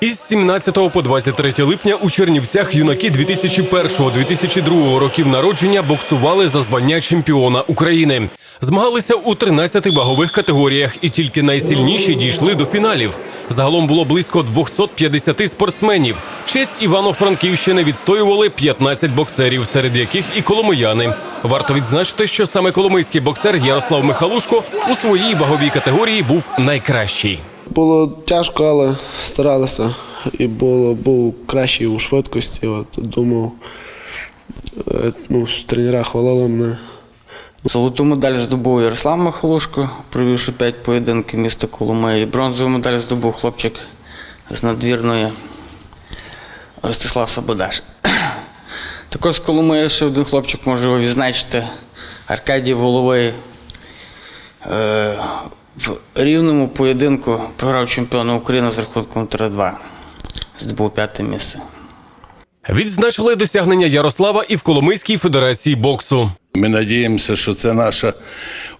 Із 17 по 23 липня у Чернівцях юнаки 2001-2002 років народження боксували за звання чемпіона України. Змагалися у 13 вагових категоріях, і тільки найсильніші дійшли до фіналів. Загалом було близько 250 спортсменів. Честь Івано-Франківщини відстоювали 15 боксерів, серед яких і коломияни. Варто відзначити, що саме коломийський боксер Ярослав Михалушко у своїй ваговій категорії був найкращий. Було тяжко, але старалися. І було, був кращий у швидкості. От, думав, е, ну, тренера хвалили мене. Золоту медаль здобув Ярослав Махалушко, провівши 5 поєдинків міста Коломиї. Бронзову медаль здобув хлопчик з надвірної Ростислав Сабодаш. Також з Коломиї ще один хлопчик може його відзначити Аркадій Воловий. Е, В рівному поєдинку програв чемпіона України з рахунком 3-2. Здобув п'яте місце. Відзначили досягнення Ярослава і в Коломийській федерації боксу. Ми надіємося, що це наша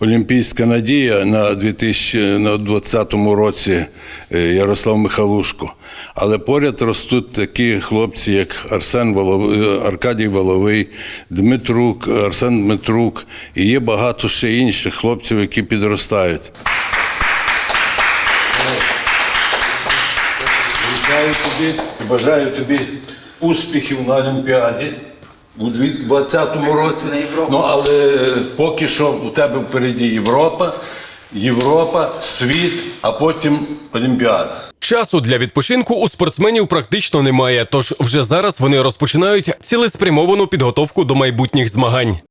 олімпійська надія на 2020 році е, Ярослав Михалушко. Але поряд ростуть такі хлопці, як Арсен Воловий, Аркадій Воловий, Дмитрук, Арсен Дмитрук. І є багато ще інших хлопців, які підростають. Бажаю тобі, бажаю тобі успіхів на Олімпіаді у 2020 році. Ну, але поки що у тебе впереді Європа, Європа, світ, а потім Олімпіада. Часу для відпочинку у спортсменів практично немає, тож вже зараз вони розпочинають цілеспрямовану підготовку до майбутніх змагань.